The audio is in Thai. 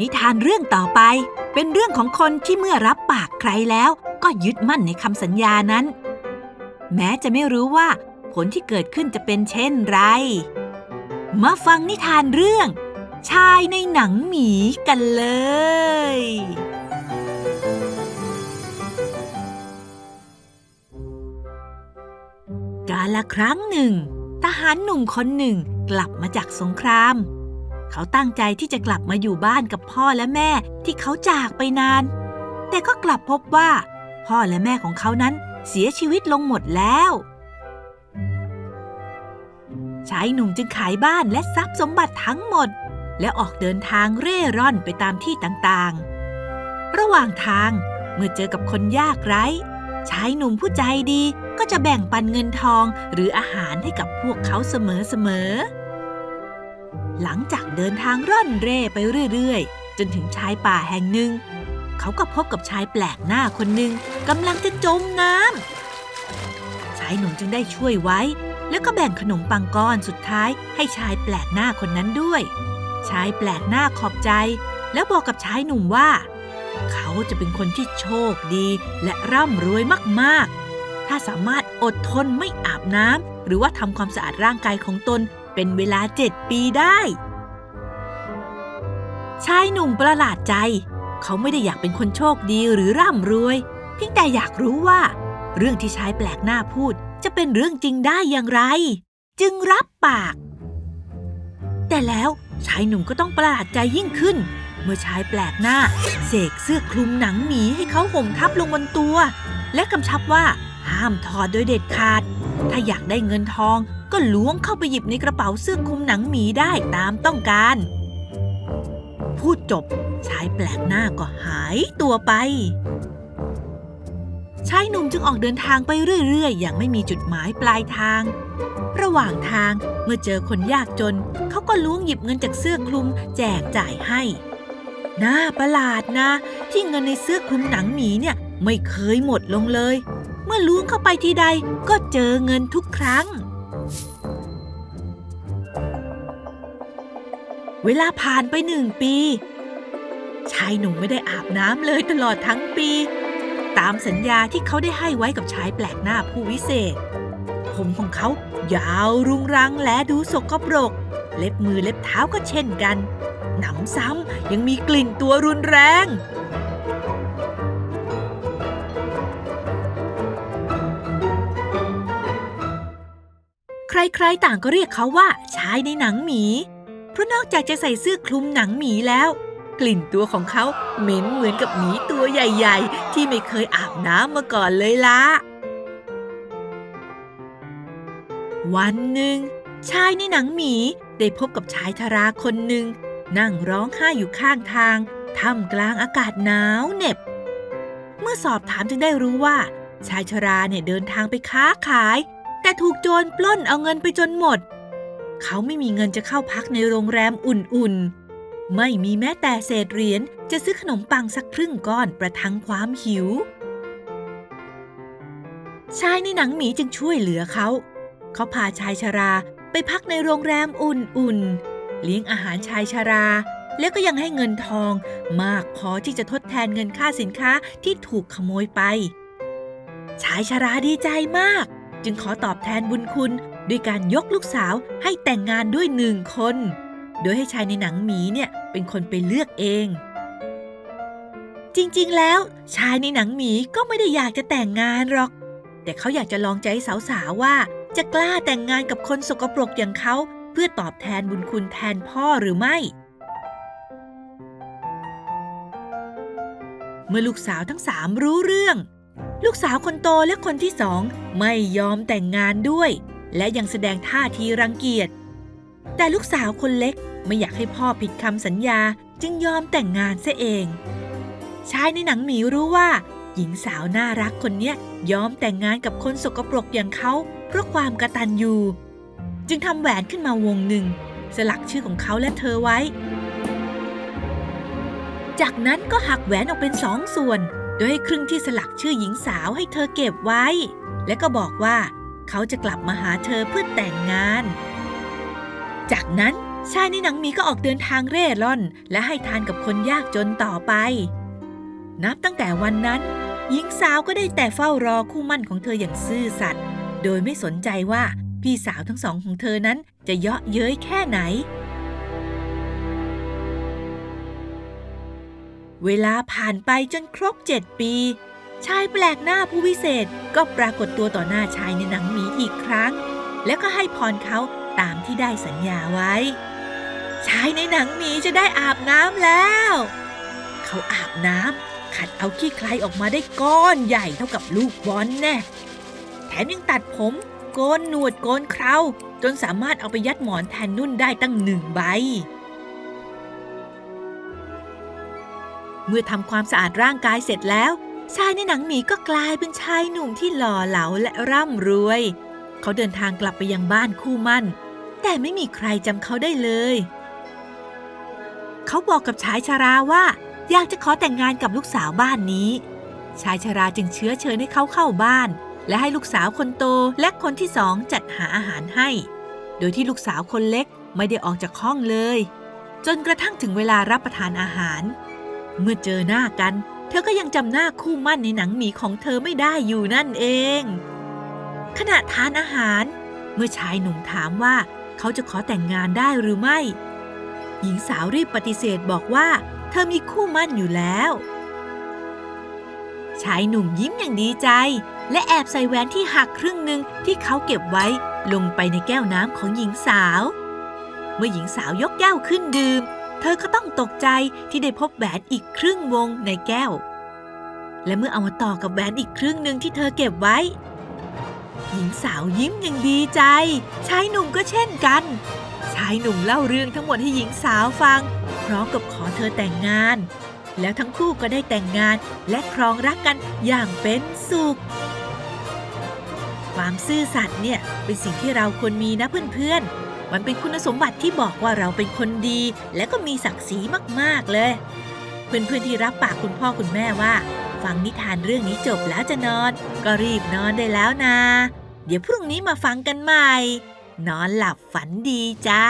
นิทานเรื่องต่อไป เป็นเรื่องของคนที่เมื่อรับปากใครแล้ว ก็ยึดมั่นในคำสัญญานั้น แม้จะไม่รู้ว่า ผลที่เกิดขึ้นจะเป็นเช่นไร มาฟังนิทานเรื่อง ชายในหนังหมีกันเลย กาละครั้งหนึ่ง ทหารหนุ่มคนหนึ่งกลับมาจากสงคราม เขาตั้งใจที่จะกลับมาอยู่บ้านกับพ่อและแม่ที่เขาจากไปนาน แต่ก็กลับพบว่า พ่อและแม่ของเขานั้นเสียชีวิตลงหมดแล้วชายหนุ่มจึงขายบ้านและทรัพย์สมบัติทั้งหมด และออกเดินทางเร่ร่อนไปตามที่ต่างๆ ระหว่างทางเมื่อเจอกับคนยากไร้ชายหนุ่มผู้ใจดีก็จะแบ่งปันเงินทองหรืออาหารให้กับพวกเขาเสมอๆ หลังจากเดินทางร่อนเร่ไปเรื่อยๆ จนถึงชายป่าแห่งหนึ่ง เขาก็พบกับชายแปลกหน้าคนหนึ่งกำลังจะจมน้ำชายหนุ่มจึงได้ช่วยไว้ แล้วก็แบ่งขนมปังก้อนสุดท้ายให้ชายแปลกหน้าคนนั้นด้วย ชายแปลกหน้าขอบใจ แล้วบอกกับชายหนุ่มว่า เขาจะเป็นคนที่โชคดีและร่ำรวยมากๆ ถ้าสามารถอดทนไม่อาบน้ำหรือว่าทำความสะอาดร่างกายของตน เป็นเวลาเจ็ดปีได้ ชายหนุ่มประหลาดใจ เขาไม่ได้อยากเป็นคนโชคดีหรือร่ำรวย เพียงแต่อยากรู้ว่า เรื่องที่ชายแปลกหน้าพูดจะเป็นเรื่องจริงได้อย่างไร จึงรับปาก แต่แล้วชายหนุ่มก็ต้องประหลาดใจยิ่งขึ้น เมื่อชายแปลกหน้า เสกเสื้อคลุมหนังหมีให้เขาห่มทับลงบนตัว และกำชับว่าห้ามถอดโดยเด็ดขาด ถ้าอยากได้เงินทองก็ล้วงเข้าไปหยิบในกระเป๋าเสื้อคลุมหนังหมีได้ตามต้องการ พูดจบชายแปลกหน้าก็หายตัวไป ชายหนุ่มจึงออกเดินทางไปเรื่อยๆ อย่างไม่มีจุดหมายปลายทาง ระหว่างทางเมื่อเจอคนยากจน เขาก็ล้วงหยิบเงินจากเสื้อคลุมแจกจ่ายให้น่าประหลาดนะ ที่เงินในเสื้อคลุมหนังหมีเนี่ยไม่เคยหมดลงเลย เมื่อล้วงเข้าไปทีใดก็เจอเงินทุกครั้ง เวลาผ่านไปหนึ่งปี ชายหนุ่มไม่ได้อาบน้ำเลยตลอดทั้งปี ตามสัญญาที่เขาได้ให้ไว้กับชายแปลกหน้าผู้วิเศษ ผมของเขายาวรุงรังและดูสกปรก เล็บมือเล็บเท้าก็เช่นกัน หนำซ้ำยังมีกลิ่นตัวรุนแรง ใครๆต่างก็เรียกเขาว่าชายในหนังหมี เพราะนอกจากจะใส่เสื้อคลุมหนังหมีแล้ว กลิ่นตัวของเขาเหม็นเหมือนกับหมีตัวใหญ่ๆ ที่ไม่เคยอาบน้ำมาก่อนเลยละวันหนึ่ง ชายในหนังหมีได้พบกับชายชราคนหนึ่ง นั่งร้องไห้อยู่ข้างทางท่ามกลางอากาศหนาวเหน็บ เมื่อสอบถามจึงได้รู้ว่า ชายชราเนี่ยเดินทางไปค้าขาย แต่ถูกโจรปล้นเอาเงินไปจนหมด เขาไม่มีเงินจะเข้าพักในโรงแรมอุ่นๆ ไม่มีแม้แต่เศษเหรียญจะซื้อขนมปังสักครึ่งก้อนประทังความหิว ชายในหนังหมีจึงช่วยเหลือเขา เขาพาชายชราไปพักในโรงแรมอุ่นๆ เลี้ยงอาหารชายชรา แล้วก็ยังให้เงินทองมากพอที่จะทดแทนเงินค่าสินค้าที่ถูกขโมยไป ชายชราดีใจมาก จึงขอตอบแทนบุญคุณ ด้วยการยกลูกสาวให้แต่งงานด้วยหนึ่งคน โดยให้ชายในหนังหมีเนี่ยเป็นคนไปเลือกเอง จริงๆ แล้วชายในหนังหมีก็ไม่ได้อยากจะแต่งงานหรอก แต่เขาอยากจะลองใจสาวๆว่าจะกล้าแต่งงานกับคนสกปรกอย่างเขาเพื่อตอบแทนบุญคุณแทนพ่อหรือไม่ เมื่อลูกสาวทั้งสามรู้เรื่อง ลูกสาวคนโตและคนที่สองไม่ยอมแต่งงานด้วย และยังแสดงท่าทีรังเกียจ แต่ลูกสาวคนเล็กไม่อยากให้พ่อผิดคำสัญญาจึงยอมแต่งงานเสียเอง ชายในหนังหมีรู้ว่า หญิงสาวน่ารักคนนี้ยอมแต่งงานกับคนสกปรกอย่างเขาเพราะความกระตันยูจึงทำแหวนขึ้นมาวงหนึ่ง สลักชื่อของเขาและเธอไว้ จากนั้นก็หักแหวนออกเป็นสองส่วน โดยให้ครึ่งที่สลักชื่อหญิงสาวให้เธอเก็บไว้ และก็บอกว่า เขาจะกลับมาหาเธอเพื่อแต่งงาน จากนั้นชายในหนังมีก็ออกเดินทางเร่ร่อน และให้ทานกับคนยากจนต่อไป นับตั้งแต่วันนั้น หญิงสาวก็ได้แต่เฝ้ารอคู่มั่นของเธออย่างซื่อสัตย์โดยไม่สนใจว่าพี่สาวทั้งสองของเธอนั้นจะเยาะเย้ยแค่ไหน เวลาผ่านไปจนครบเจ็ดปี ชายแปลกหน้าผู้วิเศษก็ปรากฏตัวต่อหน้าชายในหนังหมีอีกครั้ง แล้วก็ให้พรเขาตามที่ได้สัญญาไว้ ชายในหนังหมีจะได้อาบน้ำแล้ว เขาอาบน้ำขัดเอาขี้ใครออกมาได้ก้อนใหญ่เท่ากับลูกบอลแน่แถมยังตัดผมโกนหนวดโกนเคราจนสามารถเอาไปยัดหมอนแทนนุ่นได้ตั้งหนึ่งใบ เมื่อทำความสะอาดร่างกายเสร็จแล้ว ชายในหนังหมีก็กลายเป็นชายหนุ่มที่หล่อเหลาและร่ำรวย เขาเดินทางกลับไปยังบ้านคู่มั่น แต่ไม่มีใครจำเขาได้เลย เขาบอกกับชายชาราว่า อยากจะขอแต่งงานกับลูกสาวบ้านนี้ ชายชาราจึงเชื้อเชิญให้เขาเข้าบ้าน และให้ลูกสาวคนโตและคนที่สองจัดหาอาหารให้ โดยที่ลูกสาวคนเล็กไม่ได้ออกจากห้องเลย จนกระทั่งถึงเวลารับประทานอาหาร เมื่อเจอหน้ากัน เธอก็ยังจำหน้าคู่มั่นในหนังหมีของเธอไม่ได้อยู่นั่นเอง ขณะทานอาหาร เมื่อชายหนุ่มถามว่าเขาจะขอแต่งงานได้หรือไม่ หญิงสาวรีบปฏิเสธบอกว่า เธอมีคู่มั่นอยู่แล้ว ชายหนุ่มยิ้มอย่างดีใจ และแอบใส่แหวนที่หักครึ่งหนึ่งที่เขาเก็บไว้ลงไปในแก้วน้ำของหญิงสาว เมื่อหญิงสาวยกแก้วขึ้นดื่ม เธอก็ต้องตกใจที่ได้พบแหวนอีกครึ่งวงในแก้ว และเมื่อเอามาต่อกับแหวนอีกครึ่งหนึ่งที่เธอเก็บไว้ หญิงสาวยิ้มอย่างดีใจ ชายหนุ่มก็เช่นกัน ชายหนุ่มเล่าเรื่องทั้งหมดให้หญิงสาวฟัง พร้อมกับขอเธอแต่งงาน แล้วทั้งคู่ก็ได้แต่งงานและครองรักกันอย่างเป็นสุขความซื่อสัตย์เนี่ยเป็นสิ่งที่เราควรมีนะเพื่อนๆ มันเป็นคุณสมบัติที่บอกว่าเราเป็นคนดี และก็มีศักดิ์ศรีมากๆเลย เพื่อนๆที่รับปากคุณพ่อคุณแม่ว่า ฟังนิทานเรื่องนี้จบแล้วจะนอน ก็รีบนอนได้แล้วนะ เดี๋ยวพรุ่งนี้มาฟังกันใหม่ นอนหลับฝันดีจ้า